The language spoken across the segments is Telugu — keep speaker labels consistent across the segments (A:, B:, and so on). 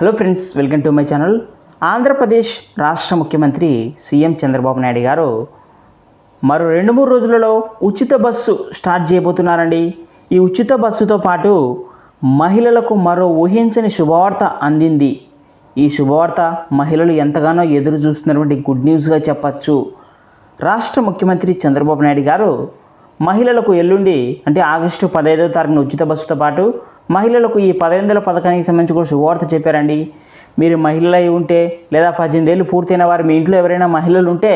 A: Hello friends welcome to my channel Andhra Pradesh రాష్ట్ర ముఖ్యమంత్రి సీఎం చంద్రబాబు నాయుడు గారు మరో రెండు మూడు రోజులలో ఉచిత బస్సు స్టార్ట్ చేయబోతున్నారండి. ఈ ఉచిత బస్సుతో పాటు మహిళలకు మరో ఊహించని శుభవార్త అందింది. ఈ శుభవార్త మహిళలు ఎంతగానో ఎదురు చూస్తున్నటువంటి గుడ్ న్యూస్గా చెప్పచ్చు. రాష్ట్ర ముఖ్యమంత్రి చంద్రబాబు నాయుడు గారు మహిళలకు ఎల్లుండి అంటే ఆగస్టు పదహైదో తారీఖున ఉచిత బస్సుతో పాటు మహిళలకు ఈ పదహైదు వందల పథకానికి సంబంధించి కూడా శుభవార్త చెప్పారండి. మీరు మహిళలు అయి ఉంటే లేదా పద్దెనిమిది ఏళ్ళు పూర్తయిన వారు మీ ఇంట్లో ఎవరైనా మహిళలు ఉంటే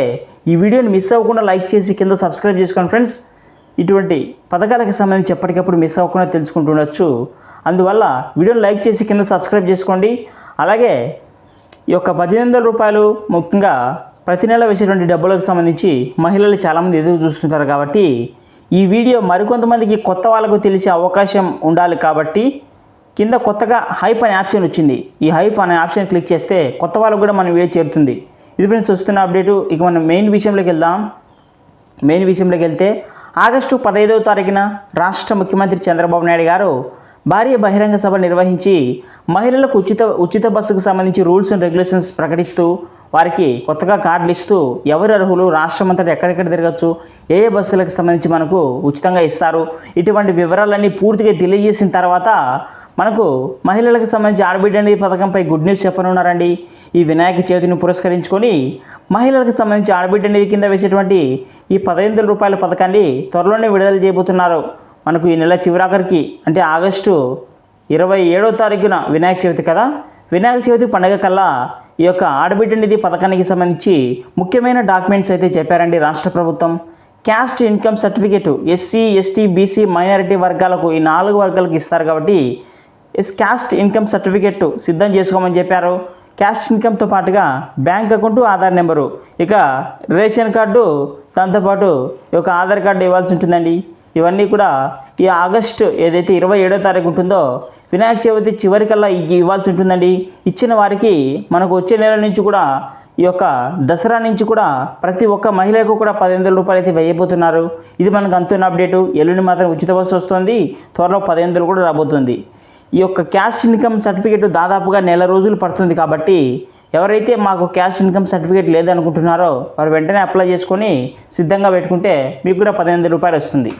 A: ఈ వీడియోని మిస్ అవ్వకుండా లైక్ చేసి కింద సబ్స్క్రైబ్ చేసుకోండి ఫ్రెండ్స్. ఇటువంటి పథకాలకు సంబంధించి ఎప్పటికప్పుడు మిస్ అవ్వకుండా తెలుసుకుంటుండొచ్చు అందువల్ల వీడియోని లైక్ చేసి కింద సబ్స్క్రైబ్ చేసుకోండి. అలాగే ఈ యొక్క పద్దెనిమిది వందల రూపాయలు ముఖ్యంగా ప్రతి నెల వేసేటువంటి డబ్బులకు సంబంధించి మహిళలు చాలామంది ఎదురు చూస్తుంటారు కాబట్టి ఈ వీడియో మరికొంతమందికి కొత్త వాళ్ళకు తెలిసే అవకాశం ఉండాలి కాబట్టి కింద కొత్తగా హైప్ అనే ఆప్షన్ వచ్చింది. ఈ హైప్ అనే ఆప్షన్ క్లిక్ చేస్తే కొత్త వాళ్ళకు కూడా మన వీడియో చేరుతుంది. ఇది ఫ్రెండ్స్ వస్తున్న అప్డేటు. ఇక మనం మెయిన్ విషయంలోకి వెళ్దాం. మెయిన్ విషయంలోకి వెళ్తే ఆగస్టు పదహైదవ తారీఖున రాష్ట్ర ముఖ్యమంత్రి చంద్రబాబు నాయుడు గారు భారీ బహిరంగ సభ నిర్వహించి మహిళలకు ఉచిత ఉచిత బస్సుకు సంబంధించి రూల్స్ అండ్ రెగ్యులేషన్స్ ప్రకటిస్తూ వారికి కొత్తగా కార్డులు ఇస్తూ ఎవరు అర్హులు రాష్ట్రమంతటా ఎక్కడెక్కడ తిరగచ్చు ఏ ఏ బస్సులకు సంబంధించి మనకు ఉచితంగా ఇస్తారు ఇటువంటి వివరాలన్నీ పూర్తిగా తెలియజేసిన తర్వాత మనకు మహిళలకు సంబంధించి ఆడబిడ్డ పథకంపై గుడ్ న్యూస్ చెప్పనున్నారండి. ఈ వినాయక చవితిని పురస్కరించుకొని మహిళలకు సంబంధించి ఆడబిడ్డ కింద వేసేటువంటి ఈ పదహైదు వందల రూపాయల పథకాన్ని త్వరలోనే విడుదల చేయబోతున్నారు. మనకు ఈ నెల చివరాఖరికి అంటే ఆగస్టు ఇరవై ఏడో తారీఖున వినాయక చవితి కదా. వినాయక చవితి పండగ కల్లా ఈ యొక్క ఆడబిడ్డ నిధి పథకానికి సంబంధించి ముఖ్యమైన డాక్యుమెంట్స్ అయితే చెప్పారండి రాష్ట్ర ప్రభుత్వం. Caste income certificate SC ST BC minority వర్గాలకు ఈ నాలుగు వర్గాలకు ఇస్తారు కాబట్టి ఎస్ క్యాస్ట్ ఇన్కమ్ సర్టిఫికేట్ సిద్ధం చేసుకోమని చెప్పారు. క్యాస్ట్ ఇన్కమ్తో పాటుగా బ్యాంక్ అకౌంట్ ఆధార్ నెంబరు. ఇక రేషన్ కార్డు దాంతోపాటు ఈ యొక్క ఆధార్ కార్డు ఇవ్వాల్సి ఉంటుందండి. ఇవన్నీ కూడా ఈ ఆగస్టు ఏదైతే ఇరవై ఏడో తారీఖు ఉంటుందో వినాయక చవితి చివరికల్లా ఇవ్వాల్సి ఉంటుందండి. ఇచ్చిన వారికి మనకు వచ్చే నెల నుంచి కూడా ఈ యొక్క దసరా నుంచి కూడా ప్రతి ఒక్క మహిళకు కూడా పదిహేను వందల రూపాయలు అయితే వేయబోతున్నారు. ఇది మనకు అంతున్న అప్డేటు. ఎల్లుండి మాత్రం ఉచిత బస్సు వస్తుంది. త్వరలో పదిహేను వందలు కూడా రాబోతుంది. ఈ యొక్క క్యాష్ ఇన్కమ్ సర్టిఫికేట్ దాదాపుగా నెల రోజులు పడుతుంది కాబట్టి ఎవరైతే మాకు క్యాష్ ఇన్కమ్ సర్టిఫికేట్ లేదనుకుంటున్నారో వారు వెంటనే అప్లై చేసుకొని సిద్ధంగా పెట్టుకుంటే మీకు కూడా పదిహేను వందల రూపాయలు వస్తుంది.